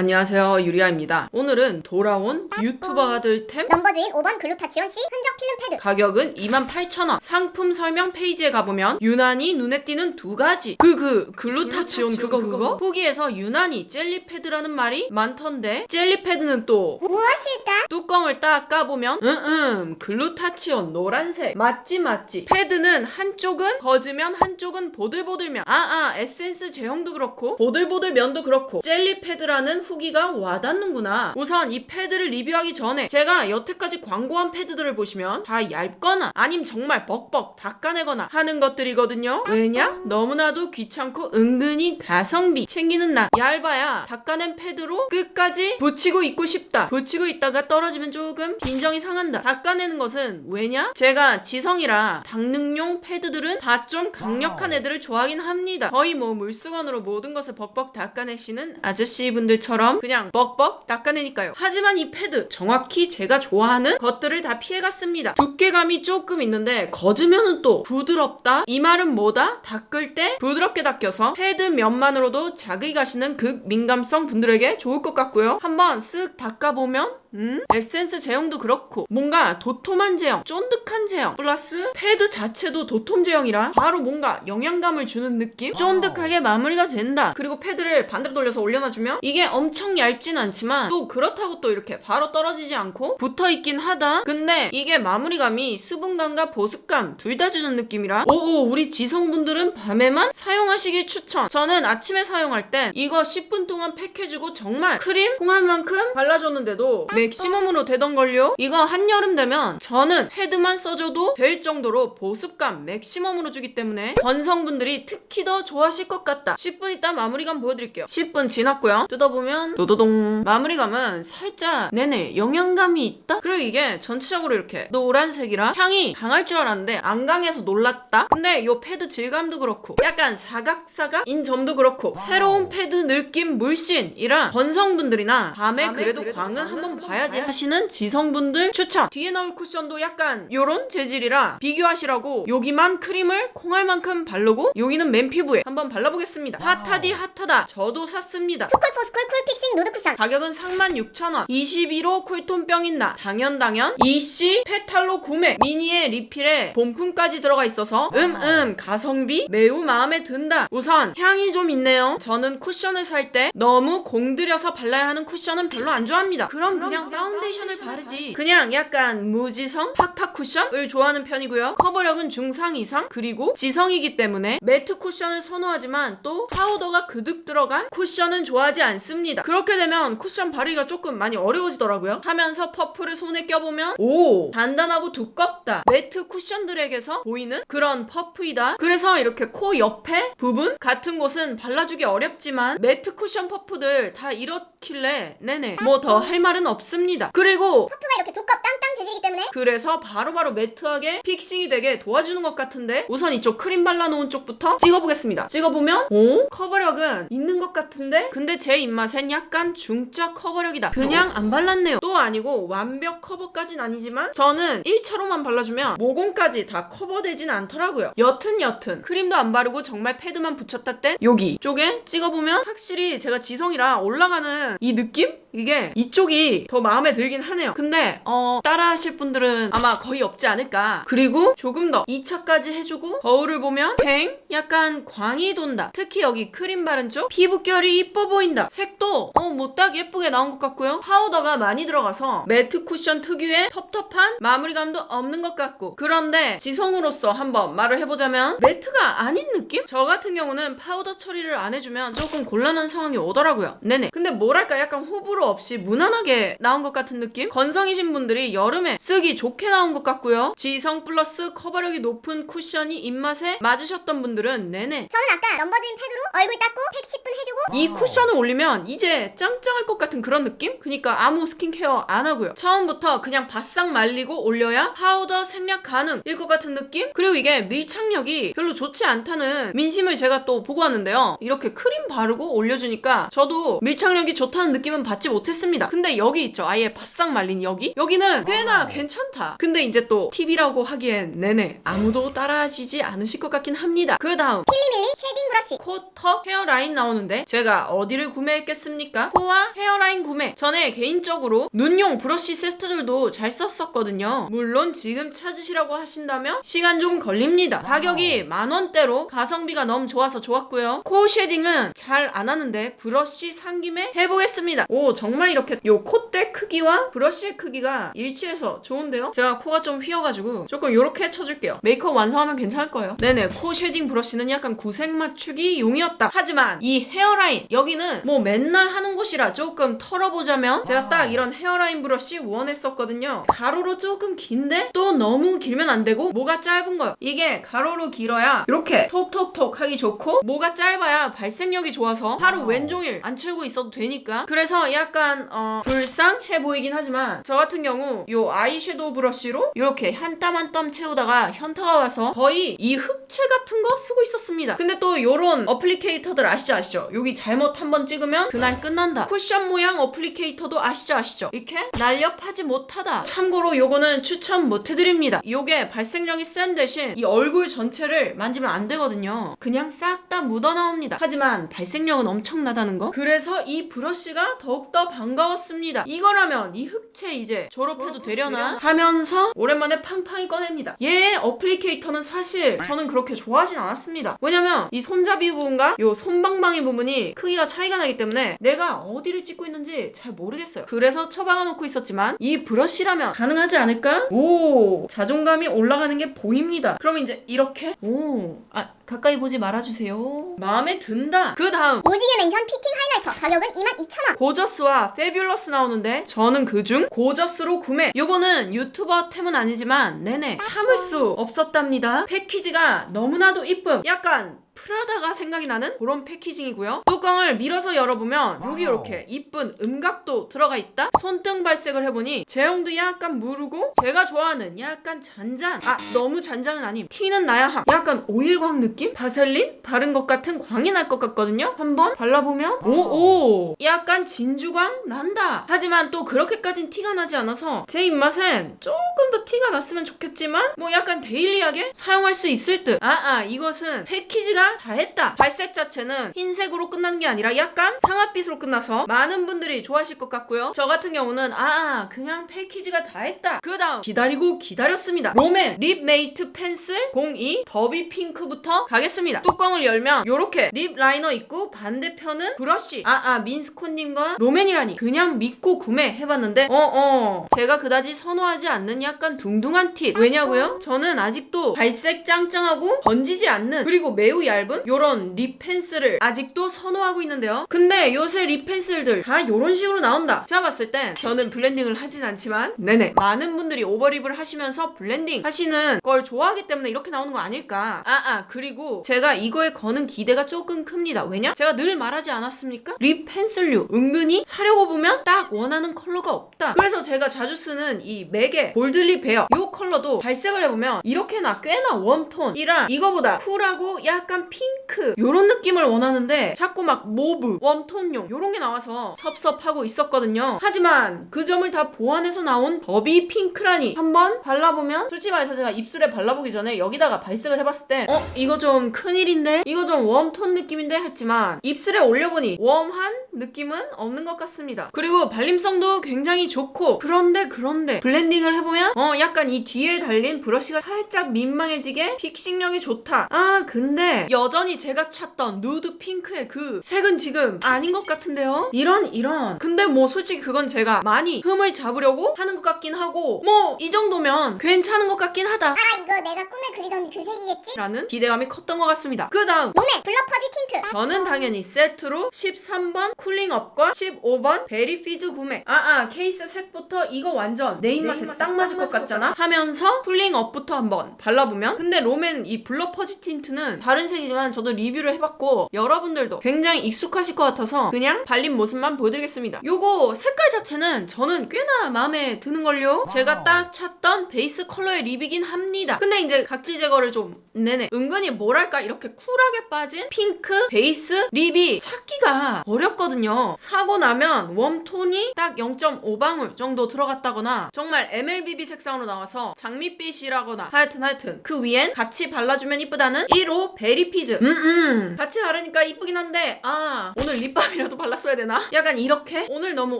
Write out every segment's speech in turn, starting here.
안녕하세요 유리아입니다. 오늘은 돌아온 유튜버가 될 템 넘버즈인 5번 글루타치온 C 흔적 필름 패드 가격은 28,000원. 상품 설명 페이지에 가보면 유난히 눈에 띄는 두 가지. 그 그 글루타치온 그거 그거? 후기에서 유난히 젤리 패드라는 말이 많던데 젤리 패드는 또 무엇일까? 뚜껑을 딱 까보면 음음 글루타치온 노란색 맞지 맞지 패드는 한쪽은 거즈면 한쪽은 보들보들면 아아 에센스 제형도 그렇고 보들보들 면도 그렇고 젤리 패드라는 후기가 와닿는구나. 우선 이 패드를 리뷰하기 전에 제가 여태까지 광고한 패드들을 보시면 다 얇거나 아님 정말 벅벅 닦아내거나 하는 것들이거든요. 왜냐? 너무나도 귀찮고 은근히 가성비 챙기는 나. 얇아야 닦아낸 패드로 끝까지 붙이고 있고 싶다. 붙이고 있다가 떨어지면 조금 빈정이 상한다. 닦아내는 것은 왜냐? 제가 지성이라 닦는용 패드들은 다 좀 강력한 애들을 좋아하긴 합니다. 거의 뭐 물수건으로 모든 것을 벅벅 닦아내시는 아저씨분들처럼 그냥 벅벅 닦아내니까요. 하지만 이 패드 정확히 제가 좋아하는 것들을 다 피해갔습니다. 두께감이 조금 있는데 거즈면은 또 부드럽다? 이 말은 뭐다? 닦을 때 부드럽게 닦여서 패드 면만으로도 자극이 가시는 극 민감성 분들에게 좋을 것 같고요. 한번 쓱 닦아보면 음? 에센스 제형도 그렇고 뭔가 도톰한 제형, 쫀득한 제형 플러스 패드 자체도 도톰 제형이라 바로 뭔가 영양감을 주는 느낌? 쫀득하게 마무리가 된다. 그리고 패드를 반대로 돌려서 올려놔주면 이게 엄청 얇진 않지만 또 그렇다고 또 이렇게 바로 떨어지지 않고 붙어있긴 하다. 근데 이게 마무리감이 수분감과 보습감 둘 다 주는 느낌이라 오오 우리 지성분들은 밤에만 사용하시길 추천. 저는 아침에 사용할 땐 이거 10분 동안 팩해주고 정말 크림 홍할 만큼 발라줬는데도 맥시멈으로 되던 걸요? 이거 한여름 되면 저는 패드만 써줘도 될 정도로 보습감 맥시멈으로 주기 때문에 건성분들이 특히 더 좋아하실 것 같다. 10분 있다 마무리감 보여드릴게요. 10분 지났고요. 뜯어보면 도도동 마무리감은 살짝 내내 영양감이 있다? 그리고 이게 전체적으로 이렇게 노란색이라 향이 강할 줄 알았는데 안 강해서 놀랐다? 근데 이 패드 질감도 그렇고 약간 사각사각인 점도 그렇고 새로운 패드 느낌 물씬이라 건성분들이나 밤에 그래도 광은 한번 봐 야지 하시는 지성분들 추천. 뒤에 나올 쿠션도 약간 요런 재질이라 비교하시라고 여기만 크림을 콩알 만큼 바르고 여기는 맨 피부에 한번 발라보겠습니다. 핫하디 핫하다. 저도 샀습니다. 투쿨 포스 쿨 쿨 픽싱 누드 쿠션. 가격은 36,000원. 21호 쿨톤병인 나? 당연 당연. 이씨 페탈로 구매. 미니에 리필에 본품까지 들어가 있어서 음음 가성비 매우 마음에 든다. 우선 향이 좀 있네요. 저는 쿠션을 살 때 너무 공들여서 발라야 하는 쿠션은 별로 안 좋아합니다. 그럼 그냥 파운데이션을 바르지. 그냥 약간 무지성 팍팍 쿠션을 좋아하는 편이고요. 커버력은 중상 이상 그리고 지성이기 때문에 매트 쿠션을 선호하지만 또 파우더가 그득 들어간 쿠션은 좋아하지 않습니다. 그렇게 되면 쿠션 바르기가 조금 많이 어려워지더라고요. 하면서 퍼프를 손에 껴보면 오 단단하고 두껍다. 매트 쿠션들에게서 보이는 그런 퍼프이다. 그래서 이렇게 코 옆에 부분 같은 곳은 발라주기 어렵지만 매트 쿠션 퍼프들 다 이렇길래 네네. 뭐 더 할 말은 없 습니다. 그리고 퍼프가 이렇게 두껍 땅땅 재질이기 때문에 그래서 바로바로 매트하게 픽싱이 되게 도와주는 것 같은데 우선 이쪽 크림 발라놓은 쪽부터 찍어보겠습니다. 찍어보면 오? 커버력은 있는 것 같은데? 근데 제 입맛엔 약간 중짜 커버력이다. 그냥 안 발랐네요. 또 아니고 완벽 커버까진 아니지만 저는 1차로만 발라주면 모공까지 다 커버되진 않더라고요. 여튼 여튼 크림도 안 바르고 정말 패드만 붙였다 땐 여기 쪽에 찍어보면 확실히 제가 지성이라 올라가는 이 느낌? 이게 이쪽이 더 마음에 들긴 하네요. 근데 어 따라 하실 분들은 아마 거의 없지 않을까. 그리고 조금 더 2차까지 해주고 거울을 보면 뱅 약간 광이 돈다. 특히 여기 크림 바른 쪽 피부결이 이뻐 보인다. 색도 어 뭐 딱 예쁘게 나온 것 같고요. 파우더가 많이 들어가서 매트 쿠션 특유의 텁텁한 마무리감도 없는 것 같고 그런데 지성으로서 한번 말을 해보자면 매트가 아닌 느낌? 저 같은 경우는 파우더 처리를 안 해주면 조금 곤란한 상황이 오더라고요. 네네. 근데 뭐랄까 약간 호불호 없이 무난하게 나온 것 같은 느낌? 건성이신 분들이 여름에 쓰기 좋게 나온 것 같고요. 지성 플러스 커버력이 높은 쿠션이 입맛에 맞으셨던 분들은 네네. 저는 아까 넘버즈인 패드로 얼굴 닦고 팩 10분 해주고 이 쿠션을 올리면 이제 짱짱할 것 같은 그런 느낌? 그니까 아무 스킨케어 안 하고요. 처음부터 그냥 바싹 말리고 올려야 파우더 생략 가능일 것 같은 느낌? 그리고 이게 밀착력이 별로 좋지 않다는 민심을 제가 또 보고 왔는데요. 이렇게 크림 바르고 올려주니까 저도 밀착력이 좋다는 느낌은 받지 못했습니다. 근데 여기 있죠. 아예 바싹 말린 여기. 여기는 꽤나 괜찮다. 근데 이제 또 팁이라고 하기엔 네네 아무도 따라하시지 않으실 것 같긴 합니다. 그 다음 필리밀리 쉐딩 브러쉬 코, 턱, 헤어라인 나오는데 제가 어디를 구매했겠습니까? 코와 헤어라인 구매. 전에 개인적으로 눈용 브러쉬 세트들도 잘 썼었거든요. 물론 지금 찾으시라고 하신다면 시간 좀 걸립니다. 가격이 만 원대로 가성비가 너무 좋아서 좋았고요. 코 쉐딩은 잘 안 하는데 브러쉬 산 김에 해보겠습니다. 오 정말 이렇게 요 콧대 크기와 브러쉬의 크기가 일치해서 좋은데요? 제가 코가 좀 휘어가지고 조금 요렇게 쳐줄게요. 메이크업 완성하면 괜찮을 거예요. 네네 코 쉐딩 브러쉬는 약간 구색 맞추기 용이었다. 하지만 이 헤어라인 여기는 뭐 맨날 하는 곳이라 조금 털어보자면 제가 딱 이런 헤어라인 브러쉬 원했었거든요. 가로로 조금 긴데 또 너무 길면 안 되고 모가 짧은 거요. 이게 가로로 길어야 이렇게 톡톡톡 하기 좋고 모가 짧아야 발색력이 좋아서 하루 왼종일 안 채우고 있어도 되니까 그래서 약간 어 불쌍해 보이긴 하지만 저 같은 경우 요 아이섀도우 브러쉬로 이렇게 한 땀 한 땀 채우다가 현타가 와서 거의 이 흑채 같은 거 쓰고 있었습니다. 근데 또 요런 어플리케이터들 아시죠 아시죠? 여기 잘못 한번 찍으면 그날 끝난다. 쿠션 모양 어플리케이터도 아시죠 아시죠? 이렇게 날렵하지 못하다. 참고로 요거는 추천 못 해드립니다. 요게 발색력이 센 대신 이 얼굴 전체를 만지면 안 되거든요. 그냥 싹 다 묻어 나옵니다. 하지만 발색력은 엄청나다는 거. 그래서 이 브러쉬가 더욱더 반가웠습니다. 이거라면 이 흑채 이제 졸업해도 되려나 하면서 오랜만에 팡팡이 꺼냅니다. 얘 어플리케이터는 사실 저는 그렇게 좋아하진 않았습니다. 왜냐면 이 손잡이 부분과 요 손방망이 부분이 크기가 차이가 나기 때문에 내가 어디를 찍고 있는지 잘 모르겠어요. 그래서 처박아 놓고 있었지만 이 브러쉬라면 가능하지 않을까? 오 자존감이 올라가는 게 보입니다. 그럼 이제 이렇게 오아 가까이 보지 말아주세요. 마음에 든다. 그 다음 오지게 멘션 피팅 하이라이터 가격은 22,000원 고저스와 페뷸러스 나오는데 저는 그중 고저스로 구매. 요거는 유튜버 템은 아니지만 내내 참을 수 없었답니다. 패키지가 너무나도 이쁨. 약간 프라다가 생각이 나는 그런 패키징이고요. 뚜껑을 밀어서 열어보면 여기 이렇게 이쁜 음각도 들어가 있다. 손등 발색을 해보니 제형도 약간 무르고 제가 좋아하는 약간 잔잔. 아 너무 잔잔은 아님. 티는 나야 함. 약간 오일광 느낌? 바셀린 바른 것 같은 광이 날 것 같거든요. 한번 발라보면 오오 약간 진주광 난다. 하지만 또 그렇게까진 티가 나지 않아서 제 입맛엔 조금 더 티가 났으면 좋겠지만 뭐 약간 데일리하게 사용할 수 있을 듯. 아아 이것은 패키지가 다 했다. 발색 자체는 흰색으로 끝나는 게 아니라 약간 상아빛으로 끝나서 많은 분들이 좋아하실 것 같고요. 저 같은 경우는 아 그냥 패키지가 다 했다. 그 다음 기다리고 기다렸습니다. 롬앤 립메이트 펜슬 02 더비 핑크부터 가겠습니다. 뚜껑을 열면 요렇게 립 라이너 있고 반대편은 브러쉬. 아아 민스코님과 롬앤이라니 그냥 믿고 구매해봤는데 어어 제가 그다지 선호하지 않는 약간 둥둥한 팁. 왜냐고요? 저는 아직도 발색 짱짱하고 번지지 않는 그리고 매우 얇은 요런 립 펜슬을 아직도 선호하고 있는데요. 근데 요새 립 펜슬들 다 요런 식으로 나온다. 제가 봤을 땐 저는 블렌딩을 하진 않지만 네네 많은 분들이 오버립을 하시면서 블렌딩 하시는 걸 좋아하기 때문에 이렇게 나오는 거 아닐까. 아아 그리고 제가 이거에 거는 기대가 조금 큽니다. 왜냐? 제가 늘 말하지 않았습니까? 립 펜슬류 은근히 사려고 보면 딱 원하는 컬러가 없다. 그래서 제가 자주 쓰는 이 맥의 볼드립 베어 요 컬러도 발색을 해보면 이렇게나 꽤나 웜톤이라 이거보다 쿨하고 약간 핑크 요런 느낌을 원하는데 자꾸 막 모브 웜톤용 요런 게 나와서 섭섭하고 있었거든요. 하지만 그 점을 다 보완해서 나온 더비 핑크라니 한번 발라보면 솔직히 말해서 제가 입술에 발라보기 전에 여기다가 발색을 해봤을 때 어? 이거 좀 큰일인데? 이거 좀 웜톤 느낌인데? 했지만 입술에 올려보니 웜한 느낌은 없는 것 같습니다. 그리고 발림성도 굉장히 좋고 그런데 그런데 블렌딩을 해보면 어 약간 이 뒤에 달린 브러쉬가 살짝 민망해지게 픽싱력이 좋다. 아 근데 여 전히 제가 찾던 누드 핑크의 그 색은 지금 아닌 것 같은데요? 이런 이런 근데 뭐 솔직히 그건 제가 많이 흠을 잡으려고 하는 것 같긴 하고 뭐 이 정도면 괜찮은 것 같긴 하다 아 이거 내가 꿈에 그리던 그 색이겠지? 라는 기대감이 컸던 것 같습니다. 그 다음 롬앤 블러 퍼지 틴트 저는 당연히 세트로 13번 쿨링업과 15번 베리피즈 구매. 아아 케이스 색부터 이거 완전 내 입맛에 딱 맞을 것 같잖아. 하면서 쿨링업부터 한번 발라보면 근데 롬앤 이 블러 퍼지 틴트는 다른 색이 사실이지만 저도 리뷰를 해봤고 여러분들도 굉장히 익숙하실 것 같아서 그냥 발린 모습만 보여드리겠습니다. 요거 색깔 자체는 저는 꽤나 마음에 드는걸요. 제가 딱 찾던 베이스 컬러의 립이긴 합니다. 근데 이제 각질 제거를 좀 네네 은근히 뭐랄까 이렇게 쿨하게 빠진 핑크 베이스 립이 찾기가 어렵거든요. 사고 나면 웜톤이 딱 0.5방울 정도 들어갔다거나 정말 MLBB 색상으로 나와서 장밋빛이라거나 하여튼 하여튼 그 위엔 같이 발라주면 이쁘다는 1호 베리피 즈 음 음 같이 바르니까 이쁘긴 한데 아 오늘 립밤이라도 발랐어야 되나? 약간 이렇게 오늘 너무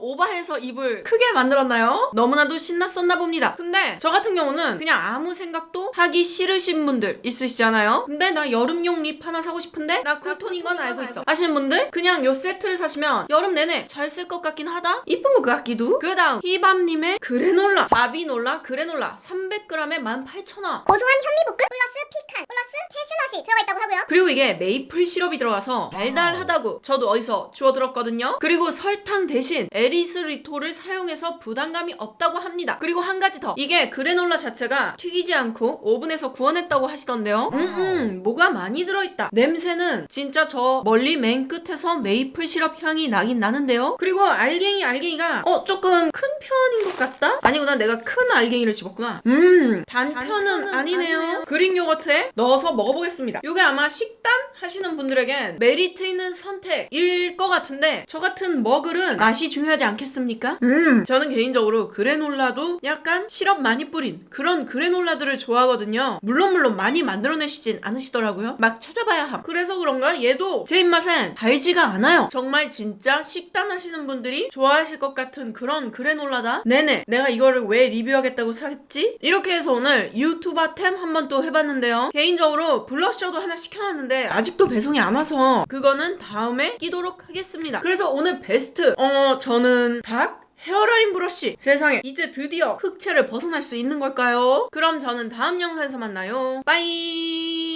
오버해서 입을 크게 만들었나요? 너무나도 신났었나 봅니다. 근데 저 같은 경우는 그냥 아무 생각도 하기 싫으신 분들 있으시잖아요. 근데 나 여름용 립 하나 사고 싶은데 나 쿨톤인 건 알고 있어. 하시는 분들 그냥 요 세트를 사시면 여름 내내 잘 쓸 것 같긴 하다. 이쁜 것 같기도. 그 다음 히밤님의 그래놀라 바비놀라 그래놀라 300g에 18,000원. 고소한 현미볶음 플러스 피칸 플러스 캐슈넛이 들어가 있다고 하고요. 그리고 이게 메이플 시럽이 들어가서 달달하다고 저도 어디서 주워 들었거든요. 그리고 설탕 대신 에리스리토를 사용해서 부담감이 없다고 합니다. 그리고 한 가지 더. 이게 그래놀라 자체가 튀기지 않고 오븐에서 구워냈다고 하시던데요. 음, 음, 뭐가 많이 들어있다. 냄새는 진짜 저 멀리 맨 끝에서 메이플 시럽 향이 나긴 나는데요. 그리고 알갱이 알갱이가 어 조금 큰 편인 것 같다? 아니구나 내가 큰 알갱이를 집었구나. 음 단편은 아니네요. 그릭 요거트에 넣어서 먹어보겠습니다. 이게 아마 식단 하시는 분들에겐 메리트 있는 선택일 것 같은데 저 같은 머글은 맛이 중요하지 않겠습니까? 음 저는 개인적으로 그래놀라도 약간 시럽 많이 뿌린 그런 그래놀라들을 좋아하거든요. 물론 물론 많이 만들어내시진 않으시더라고요. 막 찾아봐야 함. 그래서 그런가 얘도 제 입맛엔 달지가 않아요. 정말 진짜 식단 하시는 분들이 좋아하실 것 같은 그런 그래놀라다. 네네 내가 이거를 왜 리뷰하겠다고 사겠지? 이렇게 해서 오늘 유튜버템 한번 또 해봤는데요. 개인적으로 블러셔도 하나 시켜놨는데 아직도 배송 이 안 와서 그거는 다음에 끼도록 하겠습니다. 그래서 오늘 베스트 어 저는 닭 헤어라인 브러쉬 세상에 이제 드디어 흑채를 벗어날 수 있는 걸까요? 그럼 저는 다음 영상에서 만나요. 빠이